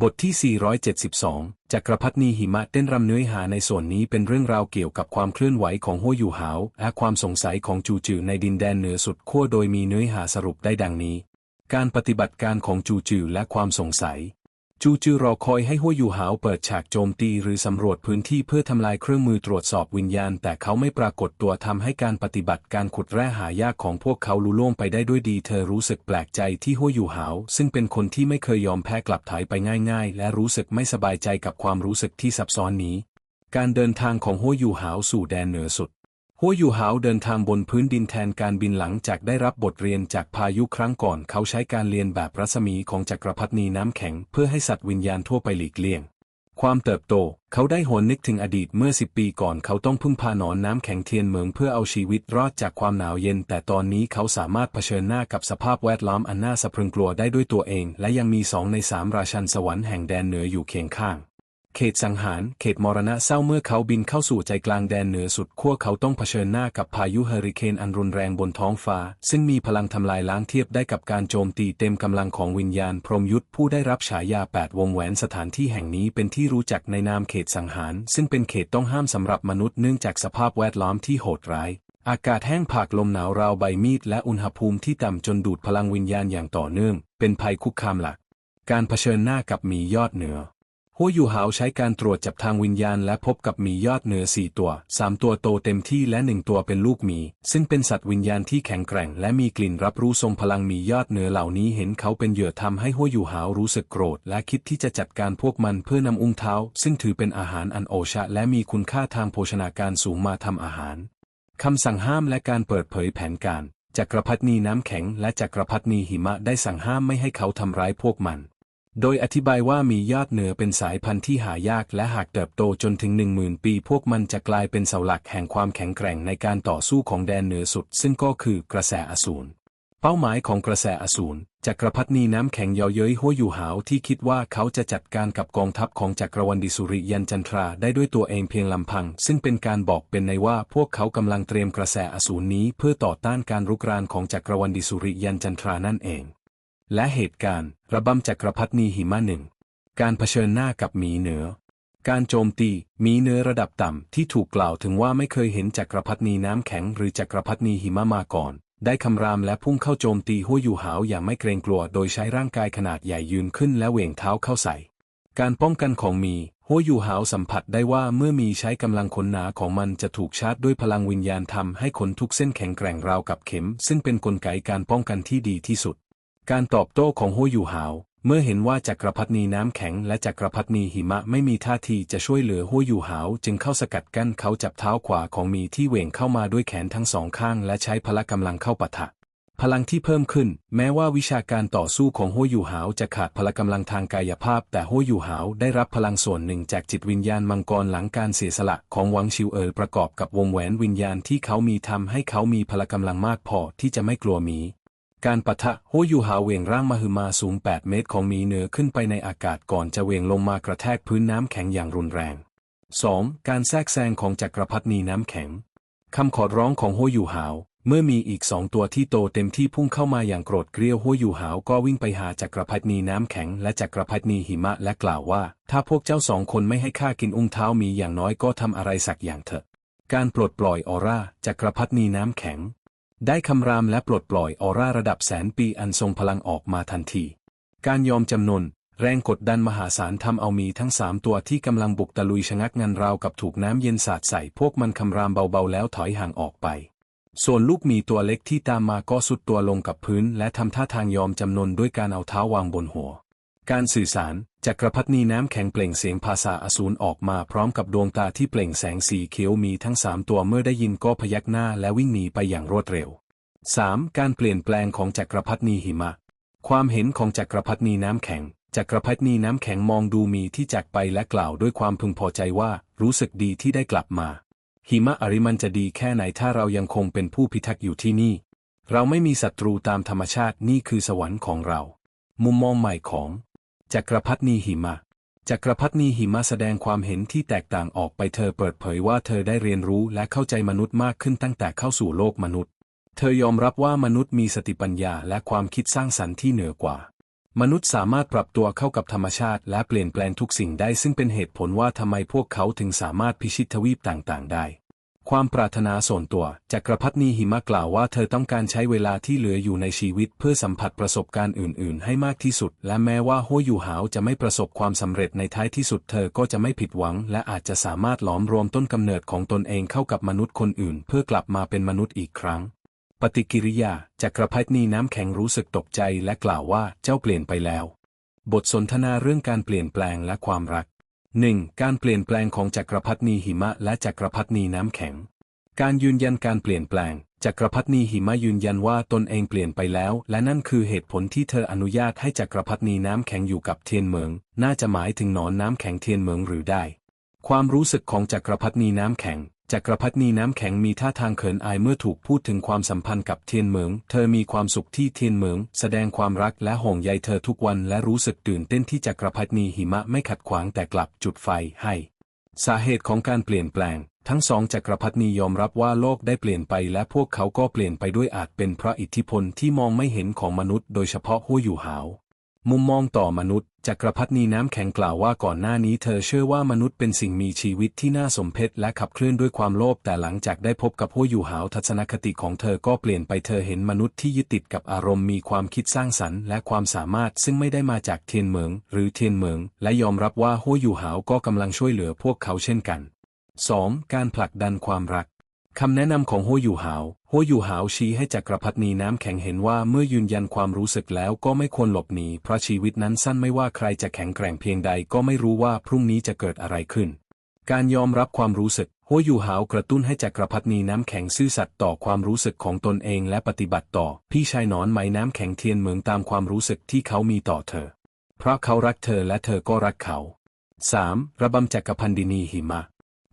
บทที่ 472 จักรพรรดินีหิมะเต้นรำเนื้อหาในส่วนนี้เป็นเรื่องราวเกี่ยวกับความเคลื่อนไหวของฮั่วอยู่หาวและความสงสัยของจูจือในดินแดนเหนือสุดขั้วโดยมีเนื้อหาสรุปได้ดังนี้ การปฏิบัติการของจูจือและความสงสัย จูจือรอคอยให้ฮั่วอยู่หาวเปิดฉากโจมตีหรือสำรวจพื้นที่เพื่อทำลายเครื่องมือตรวจสอบวิญญาณ แต่เขาไม่ปรากฏตัวทำให้การปฏิบัติการขุดแร่หายากของพวกเขาลุล่วงไปได้ด้วยดี เธอรู้สึกแปลกใจที่ฮั่วอยู่หาว ซึ่งเป็นคนที่ไม่เคยยอมแพ้กลับถอยไปง่าย ๆ และรู้สึกไม่สบายใจกับความรู้สึกที่ซับซ้อนนี้ การเดินทางของฮั่วอยู่หาวสู่แดนเหนือสุด ฮัวอยู่หาวเดินทางบนพื้นดินแทนการบินหลังจากได้รับบทเรียนจากพายุครั้งก่อนเขาใช้การเรียนแบบรัศมีของจักรพรรดินีน้ำแข็ง เพื่อให้สัตว์วิญญาณทั่วไปหลีกเลี่ยง ความเติบโต เขาได้หวนนึกถึงอดีตเมื่อสิบปีก่อนเขาต้องพึ่งพาหนอนน้ำแข็งเทียนเหมืองเพื่อเอาชีวิตรอดจากความหนาวเย็น แต่ตอนนี้เขาสามารถเผชิญหน้ากับสภาพแวดล้อมอันน่าสะพรึงกลัวได้ด้วยตัวเอง และยังมีสองในสามราชันสวรรค์แห่งแดนเหนืออยู่เคียงข้าง เขตสังหาร เขตมรณะเศร้าเมื่อเขาบินเข้าสู่ใจกลางแดนเหนือสุดขั้วเขาต้องเผชิญหน้ากับพายุเฮอริเคนอันรุนแรงบนท้องฟ้า ซึ่งมีพลังทำลายล้างเทียบได้กับการโจมตีเต็มกำลังของวิญญาณพรหมยุทธผู้ได้รับฉายาแปดวงแหวนสถานที่แห่งนี้เป็นที่รู้จักในนามเขตสังหาร ซึ่งเป็นเขตต้องห้ามสำหรับมนุษย์เนื่องจากสภาพแวดล้อมที่โหดร้ายอากาศแห้งผากลมหนาวราวใบมีดและอุณหภูมิที่ต่ำจนดูดพลังวิญญาณอย่างต่อเนื่อง เป็นภัยคุกคามหลัก การเผชิญหน้ากับหมียอดเหนือ หัวอยู่หาวใช้การตรวจจับทางวิญญาณและพบกับหมียอดเหนือสี่ตัวสามตัวโตเต็มที่และหนึ่งตัวเป็นลูกหมีซึ่งเป็นสัตว์วิญญาณที่แข็งแกร่ง และมีกลิ่นรับรู้ทรงพลังหมียอดเหนือเหล่านี้เห็นเขาเป็นเหยื่อทำให้หัวอยู่หาวรู้สึกโกรธ และคิดที่จะจัดการพวกมันเพื่อนำอุ้งเท้า ซึ่งถือเป็นอาหารอันโอชะ และมีคุณค่าทางโภชนาการสูงมาทำอาหารคำสั่งห้ามและการเปิดเผยแผนการจักรพรรดินีน้ำแข็งและจักรพรรดินีหิมะได้สั่งห้ามไม่ให้เขาทำร้ายพวกมัน โดยอธิบายว่ามียอดเหนือเป็นสายพันธุ์ที่หายากและหากเติบโตจนถึงหนึ่งหมื่นปี พวกมันจะกลายเป็นเสาหลักแห่งความแข็งแกร่งในการต่อสู้ของแดนเหนือสุด ซึ่งก็คือกระแสอสูรเป้าหมายของกระแสอสูรจักรพรรดินีน้ำแข็งเยาะเย้ยหัวอยู่หาวที่คิดว่าเขาจะจัดการกับกองทัพของจักรวรรดิสุริยันจันทราได้ด้วยตัวเองเพียงลำพัง ซึ่งเป็นการบอกเป็นในว่าพวกเขากำลังเตรียมกระแสอสูรนี้เพื่อต่อต้านการรุกรานของจักรวรรดิสุริยันจันทรานั่นเอง และเหตุการณ์ ระบำจักรพรรดินีหิมะหนึ่ง การเผชิญหน้ากับหมีเหนือ การโจมตีหมีเนื้อระดับต่ำที่ถูกกล่าวถึงว่าไม่เคยเห็นจักรพรรดินีน้ำแข็งหรือจักรพรรดินีหิมะมาก่อน ได้คำรามและพุ่งเข้าโจมตีหัวอยู่หาวอย่างไม่เกรงกลัว โดยใช้ร่างกายขนาดใหญ่ยืนขึ้นและเหว่งเท้าเข้าใส่ การป้องกันของมีหัวอยู่หาวสัมผัสได้ว่าเมื่อมีใช้กำลังขนหนาของมันจะถูกชาร์จด้วยพลังวิญญาณทำให้ขนทุกเส้นแข็งแกร่งราวกับเข็ม ซึ่งเป็นนกลไกการป้องกันที่ดีที่สุด การตอบโต้ของหัวอยู่หาว เมื่อเห็นว่าจักรพรรดินีน้ำแข็งและจักรพรรดินีหิมะไม่มีท่าทีจะช่วยเหลือหัวอยู่หาว จึงเข้าสกัดกั้นเขาจับเท้าขวาของมีที่เหว่งเข้ามาด้วยแขนทั้งสองข้างและใช้พละกำลังเข้าปะทะพลังที่เพิ่มขึ้น แม้ว่าวิชาการต่อสู้ของหัวอยู่หาวจะขาดพละกำลังทางกายภาพ แต่หัวอยู่หาวได้รับพลังส่วนหนึ่งจากจิตวิญญาณมังกรหลังการเสียสละของหวังชิวเอ๋อประกอบกับวงแหวนวิญญาณที่เขามีทำให้เขามีพละกำลังมากพอที่จะไม่กลัวมี การปะทะหัวยูหาเวงร่างมหึมาสูง 8 เมตรของมีเหนือขึ้นไปในอากาศก่อนจะเวงลงมากระแทกพื้นน้ำแข็งอย่างรุนแรง 2. การแทรกแซงของจักรพรรดินีน้ำแข็งคำขอร้องของหัวยูหาว เมื่อมีอีกสองตัวที่โตเต็มที่พุ่งเข้ามาอย่างโกรธเกรี้ยวหัวยูหาวก็วิ่งไปหาจักรพรรดินีน้ำแข็งและจักรพรรดินีหิมะและกล่าวว่า ถ้าพวกเจ้าสองคนไม่ให้ข้ากินอุ้งเท้ามีอย่างน้อยก็ทำอะไรสักอย่างเถอะ การปลดปล่อยออร่าจักรพรรดินีน้ำแข็ง ได้คำรามและปลดปล่อยออร่าระดับแสนปีอันทรงพลังออกมาทันที การยอมจำนน แรงกดดันมหาศาลทำเอามีทั้งสามตัวที่กำลังบุกตะลุยชะงักงันราวกับถูกน้ำเย็นสาดใส่พวกมันคำรามเบาๆแล้วถอยห่างออกไป ส่วนลูกมีตัวเล็กที่ตามมาก็สุดตัวลงกับพื้น และทำท่าทางยอมจำนนด้วยการเอาเท้าวางบนหัว การสื่อสารจักรพรรดินีน้ำแข็งเปล่งเสียงภาษาอสูรออกมาพร้อมกับดวงตาที่เปล่งแสงสีเขียวมีทั้งสามตัวเมื่อได้ยินก็พยักหน้าและวิ่งหนีไปอย่างรวดเร็ว 3. การเปลี่ยนแปลงของจักรพรรดินีหิมะ ความเห็นของจักรพรรดินีน้ำแข็ง จักรพรรดินีน้ำแข็งมองดูมีที่จากไปและกล่าวด้วยความพึงพอใจว่า รู้สึกดีที่ได้กลับมา หิมะอริมันจะดีแค่ไหนถ้าเรายังคงเป็นผู้พิทักษ์อยู่ที่นี่ เราไม่มีศัตรูตามธรรมชาตินี่คือสวรรค์ของเรา มุมมองใหม่ของ จักรพรรดินีหิมะจักรพรรดินีหิมะแสดงความเห็นที่แตกต่างออกไปเธอเปิดเผยว่าเธอได้เรียนรู้และเข้าใจมนุษย์มากขึ้นตั้งแต่เข้าสู่โลกมนุษย์ เธอยอมรับว่ามนุษย์มีสติปัญญาและความคิดสร้างสรรค์ที่เหนือกว่า มนุษย์สามารถปรับตัวเข้ากับธรรมชาติ และเปลี่ยนแปลงทุกสิ่งได้ซึ่งเป็นเหตุผลว่าทำไมพวกเขาถึงสามารถพิชิตทวีปต่างๆ ได้ ความปรารถนาส่วนตัวจักรพรรดินีหิมะกล่าวว่าเธอต้องการใช้เวลาที่เหลืออยู่ในชีวิตเพื่อสัมผัสประสบการณ์อื่น ๆ ให้มากที่สุด และแม้ว่าฮัวอยู่หาวจะไม่ประสบความสำเร็จในท้ายที่สุดเธอก็จะไม่ผิดหวัง และอาจจะสามารถหลอมรวมต้นกำเนิดของตนเองเข้ากับมนุษย์คนอื่น เพื่อกลับมาเป็นมนุษย์อีกครั้ง ปฏิกิริยาจักรพรรดินีน้ำแข็งรู้สึกตกใจและกล่าวว่าเจ้าเปลี่ยนไปแล้ว บทสนทนาเรื่องการเปลี่ยนแปลงและความรัก 1. การเปลี่ยนแปลงของจักรพรรดินีหิมะและจักรพรรดินีน้ำแข็ง การยืนยันการเปลี่ยนแปลง จักรพรรดินีหิมะยืนยันว่าตนเองเปลี่ยนไปแล้ว และนั่นคือเหตุผลที่เธออนุญาตให้จักรพรรดินีน้ำแข็งอยู่กับเทียนเหมือง น่าจะหมายถึงหนอนน้ำแข็งเทียนเหมืองหรือได้ ความรู้สึกของจักรพรรดินีน้ำแข็ง จักรพรรดินีน้ำแข็งมีท่าทางเขินอายเมื่อถูกพูดถึงความสัมพันธ์กับเทียนเหมิง เธอมีความสุขที่เทียนเหมิง แสดงความรักและห่วงใยเธอทุกวันและรู้สึกตื่นเต้นที่จักรพรรดินีหิมะไม่ขัดขวางแต่กลับจุดไฟให้ สาเหตุของการเปลี่ยนแปลง ทั้งสองจักรพรรดินียอมรับว่าโลกได้เปลี่ยนไปและพวกเขาก็เปลี่ยนไปด้วยอาจเป็นเพราะอิทธิพลที่มองไม่เห็นของมนุษย์ โดยเฉพาะหัวอยู่หาวมุมมองต่อมนุษย์ จักรพรรดนีน้ำแข็งกล่าวว่าก่อนหน้านี้เธอเชื่อว่ามนุษย์เป็นสิ่งมีชีวิตที่น่าสมเพชและขับเคลื่อนด้วยความโลภแต่หลังจากได้พบกับหัวอยู่หาวทัศนคติของเธอก็เปลี่ยนไปเธอเห็นมนุษย์ที่ยึดติดกับอารมณ์มีความคิดสร้างสรรค์และความสามารถซึ่งไม่ได้มาจากเทียนเหมิงหรือเทียนเหมิงและยอมรับว่าหัวอยู่หาวก็กำลังช่วยเหลือพวกเขาเช่นกัน 2. การผลักดันความรัก คำแนะนำของหัวอยู่หาวหัวอยู่หาวชี้ให้จักรพรรดินีน้ำแข็งเห็นว่าเมื่อยืนยันความรู้สึกแล้วก็ไม่ควรหลบหนีเพราะชีวิตนั้นสั้นไม่ว่าใครจะแข็งแกร่งเพียงใดก็ไม่รู้ว่าพรุ่งนี้จะเกิดอะไรขึ้น การยอมรับความรู้สึกหัวอยู่หาวกระตุ้นให้จักรพรรดินีน้ำแข็งซื่อสัตย์ต่อความรู้สึกของตนเองและปฏิบัติต่อ พี่ชายนอนไหมน้ำแข็งเทียนเหมืองตามความรู้สึกที่เขามีต่อเธอ เพราะเขารักเธอและเธอก็รักเขา 3. ระบำจักรพันดินีหิมะ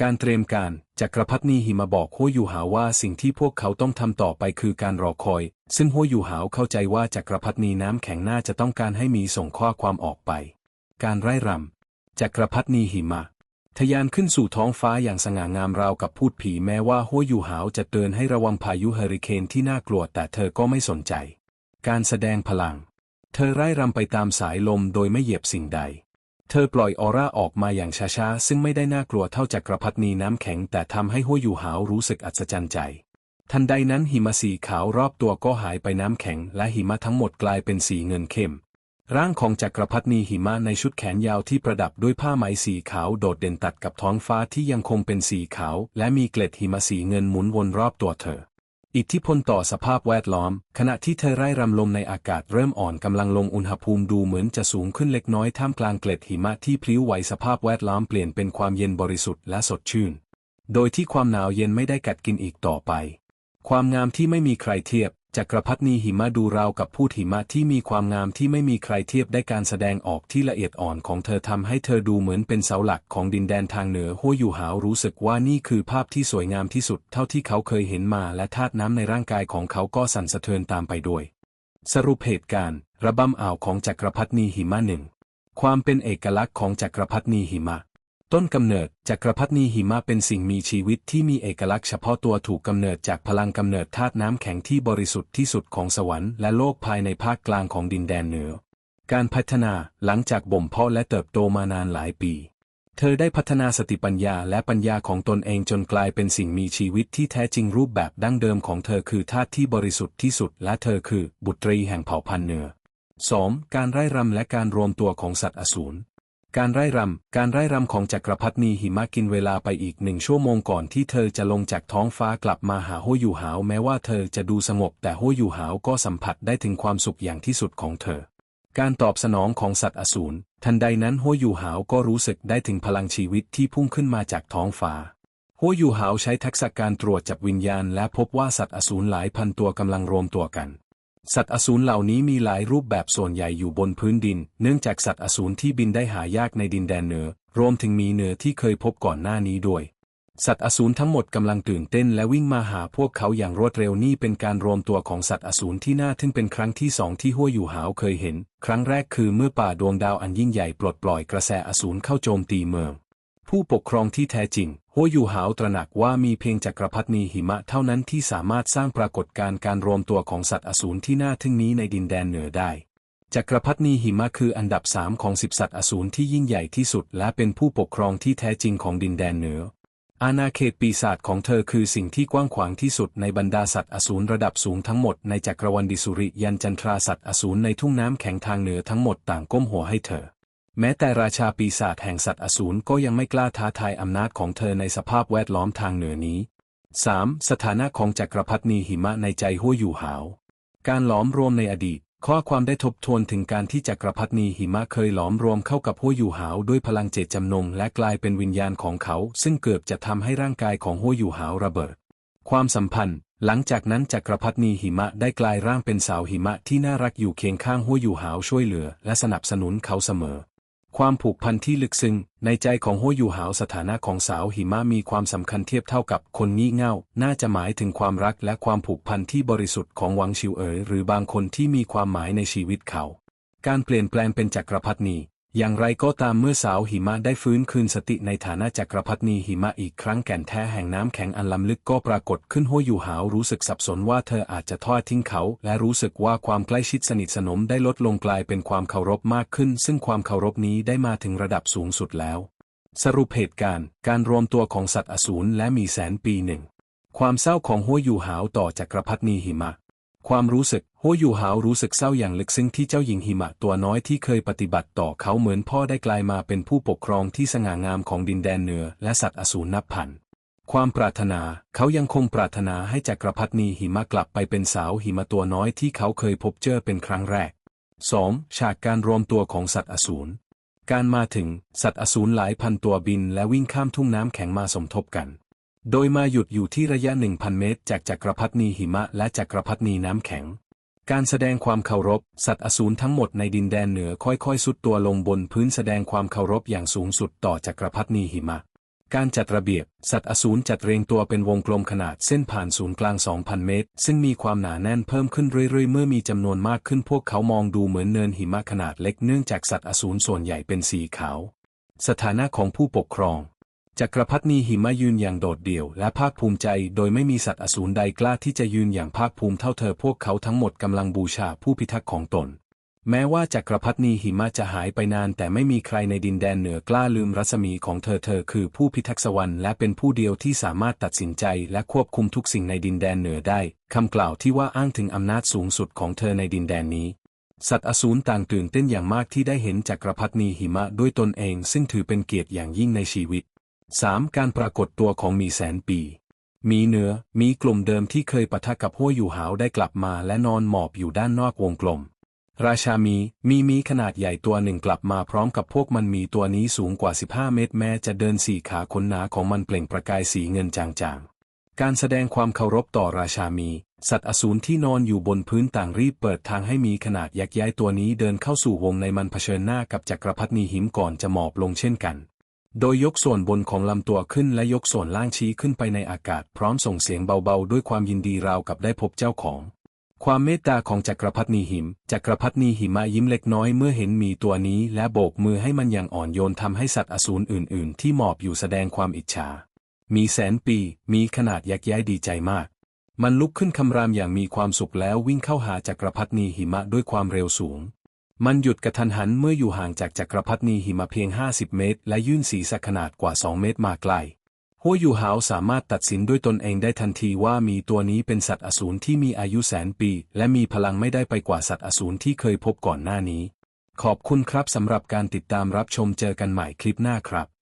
การเตรียมการ จักรพรรดินีหิมะบอกหัวยู่หาว่าสิ่งที่พวกเขาต้องทำต่อไปคือการรอคอย ซึ่งหัวยู่หาวเข้าใจว่าจักรพรรดินีน้ำแข็งน่าจะต้องการให้มีส่งข้อความออกไป การไร่รำจักรพรรดินีหิมะทะยานขึ้นสู่ท้องฟ้าอย่างสง่างามราวกับพูดผีแม้ว่าหัวยู่หาวจะเตือนให้ระวังพายุเฮอริเคนที่น่ากลัวแต่เธอก็ไม่สนใจ การแสดงพลัง เธอไร่รำไปตามสายลมโดยไม่เหยียบสิ่งใด เธอปล่อยออร่าออกมาอย่างช้าๆ ซึ่งไม่ได้น่ากลัวเท่าจักรพรรดินีน้ำแข็ง แต่ทำให้หัวอยู่หาวรู้สึกอัศจรรย์ใจ ทันใดนั้นหิมะสีขาวรอบตัวก็หายไปน้ำแข็ง และหิมะทั้งหมดกลายเป็นสีเงินเข้ม ร่างของจักรพรรดินีหิมะในชุดแขนยาวที่ประดับด้วยผ้าไหมสีขาวโดดเด่นตัดกับท้องฟ้าที่ยังคงเป็นสีขาว และมีเกล็ดหิมะสีเงินหมุนวนรอบตัวเธอ อิทธิพลต่อสภาพแวดล้อม ขณะที่เธอไร่รำลมในอากาศเริ่มอ่อนกำลังลงอุณหภูมิดูเหมือนจะสูงขึ้นเล็กน้อยท่ามกลางเกล็ดหิมะที่พลิ้วไหวสภาพแวดล้อมเปลี่ยนเป็นความเย็นบริสุทธิ์และสดชื่น โดยที่ความหนาวเย็นไม่ได้กัดกินอีกต่อไป ความงามที่ไม่มีใครเทียบ จักรพรรดินีหิมะดูราวกับพูดหิมะที่มีความงามที่ไม่มีใครเทียบได้การแสดงออกที่ละเอียดอ่อนของเธอทำให้เธอดูเหมือนเป็นเสาหลักของดินแดนทางเหนือหัวอยู่หาวรู้สึกว่านี่คือภาพที่สวยงามที่สุดเท่าที่เขาเคยเห็นมาและธาตุน้ำในร่างกายของเขาก็สั่นสะเทือนตามไปด้วย สรุปเหตุการณ์ ระบำอ่าวของจักรพรรดินีหิมะหนึ่งความเป็นเอกลักษณ์ของจักรพรรดินีหิมะ ต้นกำเนิดจักรพรรดินีหิมะเป็นสิ่งมีชีวิตที่มีเอกลักษณ์เฉพาะตัวถูกกำเนิดจากพลังกำเนิดธาตุน้ำแข็งที่บริสุทธิ์ที่สุดของสวรรค์และโลกภายในภาคกลางของดินแดนเหนือ การพัฒนาหลังจากบ่มเพาะและเติบโตมานานหลายปี เธอได้พัฒนาสติปัญญาและปัญญาของตนเองจนกลายเป็นสิ่งมีชีวิตที่แท้จริงรูปแบบดั้งเดิมของเธอคือธาตุที่บริสุทธิ์ที่สุด และเธอคือบุตรีแห่งเผ่าพันธุ์เหนือ 2. การไร่รำและการรวมตัวของสัตว์อสูร การไร่รำ การไร่รำของจักรพรรดินีหิมะกินเวลาไปอีกหนึ่งชั่วโมงก่อนที่เธอจะลงจากท้องฟ้ากลับมาหาโฮยู่หาวแม้ว่าเธอจะดูสงบแต่โฮยู่หาวก็สัมผัสได้ถึงความสุขอย่างที่สุดของเธอ การตอบสนองของสัตว์อสูรทันใดนั้นโฮยู่หาวก็รู้สึกได้ถึงพลังชีวิตที่พุ่งขึ้นมาจากท้องฟ้าโฮยู่หาวใช้ทักษะการตรวจจับวิญญาณและพบว่าสัตว์อสูรหลายพันตัวกำลังรวมตัวกัน สัตว์อสูรเหล่านี้มีหลายรูปแบบส่วนใหญ่อยู่บนพื้นดิน เนื่องจากสัตว์อสูรที่บินได้หายากในดินแดนเหนือ รวมถึงมีเหนือที่เคยพบก่อนหน้านี้ด้วย สัตว์อสูรทั้งหมดกำลังตื่นเต้นและวิ่งมาหาพวกเขาอย่างรวดเร็วนี่เป็นการรวมตัวของสัตว์อสูรที่น่าทึ่งเป็นครั้งที่สองที่ห้วยอยู่หาวเคยเห็น ครั้งแรกคือเมื่อป่าดวงดาวอันยิ่งใหญ่ปลดปล่อยกระแสอสูรเข้าโจมตีเมือง ผู้ปกครองที่แท้จริง หัวอยู่หาวตระหนักว่ามีเพียงจักรพรรดินีหิมะเท่านั้นที่สามารถสร้างปรากฏการณ์การรวมตัวของสัตว์อสูรที่น่าทึ่งนี้ในดินแดนเหนือได้จักรพรรดินีหิมะคืออันดับสามของสิบสัตว์อสูรที่ยิ่งใหญ่ที่สุด และเป็นผู้ปกครองที่แท้จริงของดินแดนเหนือ อาณาเขตปีศาจของเธอคือสิ่งที่กว้างขวางที่สุดในบรรดาสัตว์อสูรระดับสูงทั้งหมดในจักรวรรดิสุริยันจันทราสัตว์อสูรในทุ่งน้ำแข็งทางเหนือทั้งหมดต่างก้มหัวให้เธอ แม้แต่ราชาปีศาจแห่งสัตว์อสูรก็ยังไม่กล้าท้าทายอำนาจของเธอในสภาพแวดล้อมทางเหนือนี้ 3. สถานะของจักรพรรดินีหิมะในใจหัวอยู่หาว การหลอมรวมในอดีต ข้อความได้ทบทวนถึงการที่จักรพรรดินีหิมะเคยหลอมรวมเข้ากับหัวอยู่หาวด้วยพลังเจตจำนงและกลายเป็นวิญญาณของเขา ซึ่งเกือบจะทำให้ร่างกายของหัวอยู่หาวระเบิด ความสัมพันธ์ หลังจากนั้นจักรพรรดินีหิมะได้กลายร่างเป็นสาวหิมะที่น่ารักอยู่เคียงข้างหัวอยู่หาวช่วยเหลือ และสนับสนุนเขาเสมอ ความผูกพันที่ลึกซึ้งในใจของโฮยู่หาวสถานะของสาวหิมะมีความสำคัญเทียบเท่ากับคนงี่เง่า น่าจะหมายถึงความรักและความผูกพันที่บริสุทธิ์ของหวังชิวเอ๋ยหรือบางคนที่มีความหมายในชีวิตเขา การเปลี่ยนแปลงเป็นจักรพรรดินี อย่างไรก็ตามเมื่อสาวหิมะได้ฟื้นคืนสติในฐานะจักรพรรดินีหิมะอีกครั้งแก่นแท้แห่งน้ำแข็งอันล้ำลึกก็ปรากฏขึ้นหัวอยู่หาวรู้สึกสับสนว่าเธออาจจะทอดทิ้งเขา และรู้สึกว่าความใกล้ชิดสนิทสนมได้ลดลงกลายเป็นความเคารพมากขึ้น ซึ่งความเคารพนี้ได้มาถึงระดับสูงสุดแล้ว สรุปเหตุการณ์ การรวมตัวของสัตว์อสูรและมีแสนปีหนึ่ง ความเศร้าของหัวอยู่หาวต่อจักรพรรดินีหิมะ ความรู้สึกหัวอยู่หาวรู้สึกเศร้าอย่างลึกซึ้งที่เจ้าหญิงหิมะตัวน้อยที่เคยปฏิบัติต่อเขาเหมือนพ่อได้กลายมาเป็นผู้ปกครองที่สง่างามของดินแดนเหนือและสัตว์อสูรนับพัน ความปรารถนาเขายังคงปรารถนาให้จักรพรรดินีหิมะกลับไปเป็นสาวหิมะตัวน้อยที่เขาเคยพบเจอเป็นครั้งแรก 2. ฉากการรวมตัวของสัตว์อสูรการมาถึงสัตว์อสูรหลายพันตัวบินและวิ่งข้ามทุ่งน้ำแข็งมาสมทบกัน โดยมาหยุดอยู่ที่ระยะ 1,000 เมตร จากจักรพรรดินีหิมะและจักรพรรดินีน้ำแข็ง การแสดงความเคารพ สัตว์อสูรทั้งหมดในดินแดนเหนือค่อยๆ สุดตัวลงบนพื้นแสดงความเคารพอย่างสูงสุดต่อจักรพรรดินีหิมะ การจัดระเบียบ สัตว์อสูรจัดเรียงตัวเป็นวงกลมขนาดเส้นผ่านศูนย์กลาง 2,000 เมตร ซึ่งมีความหนาแน่นเพิ่มขึ้นเรื่อยๆ เมื่อมีจำนวนมากขึ้นพวกเขามองดูเหมือนเนินหิมะขนาดเล็กเนื่องจากสัตว์อสูรส่วนใหญ่เป็นสีขาว สถานะของผู้ปกครอง จักรพรรดินีหิมะยืนอย่างโดดเดี่ยวและภาคภูมิใจโดยไม่มีสัตว์อสูรใดกล้าที่จะยืนอย่างภาคภูมิเท่าเธอพวกเขาทั้งหมดกำลังบูชาผู้พิทักษ์ของตน แม้ว่าจักรพรรดินีหิมะจะหายไปนานแต่ไม่มีใครในดินแดนเหนือกล้าลืมรัศมีของเธอเธอคือผู้พิทักษ์สวรรค์และเป็นผู้เดียวที่สามารถตัดสินใจและควบคุมทุกสิ่งในดินแดนเหนือได้คำกล่าวที่ว่าอ้างถึงอำนาจสูงสุดของเธอในดินแดนนี้สัตว์อสูรต่างตื่นเต้นอย่างมากที่ได้เห็นจักรพรรดินีหิมะด้วยตนเอง ซึ่งถือเป็นเกียรติอย่างยิ่งในชีวิต 3. การปรากฏตัวของมีแสนปี มีเนื้อ มีกลุ่มเดิมที่เคยปะทะกับหัวอยู่หาวได้กลับมาและนอนหมอบอยู่ด้านนอกวงกลม ราชามี มีมีขนาดใหญ่ตัวหนึ่งกลับมาพร้อมกับพวกมันมีตัวนี้สูงกว่า 15 เมตรแม้จะเดินสี่ขาขนหนาของมันเปล่งประกายสีเงินจางๆ การแสดงความเคารพต่อราชามี สัตว์อสูรที่นอนอยู่บนพื้นต่างรีบเปิดทางให้มีขนาดยักษ์ย้ายตัวนี้เดินเข้าสู่วงในมันเผชิญหน้ากับจักรพรรดิหิมก่อนจะหมอบลงเช่นกัน โดยยกส่วนบนของลำตัวขึ้นและยกส่วนล่างชี้ขึ้นไปในอากาศพร้อมส่งเสียงเบาๆ ด้วยความยินดีราวกับได้พบเจ้าของ ความเมตตาของจักรพรรดินีหิม จักรพรรดินีหิมะยิ้มเล็กน้อยเมื่อเห็นมีตัวนี้และโบกมือให้มันอย่างอ่อนโยนทำให้สัตว์อสูรอื่นๆ ที่หมอบอยู่แสดงความอิจฉา มีแสนปี มีขนาดยักษ์ย้ายดีใจมาก มันลุกขึ้นคำรามอย่างมีความสุขแล้ววิ่งเข้าหาจักรพรรดินีหิมะด้วยความเร็วสูง มันหยุดกระทันหันเมื่ออยู่ห่างจากจักรพรรดินีหิมะเพียง 50 เมตร และยื่นศีรษะขนาดกว่า 2 เมตรมาไกลหัวอยู่หาวสามารถตัดสินด้วยตนเองได้ทันทีว่ามีตัวนี้เป็นสัตว์อสูรที่มีอายุแสนปี และมีพลังไม่ได้ไปกว่าสัตว์อสูรที่เคยพบก่อนหน้านี้ ขอบคุณครับสำหรับการติดตามรับชมเจอกันใหม่คลิปหน้าครับ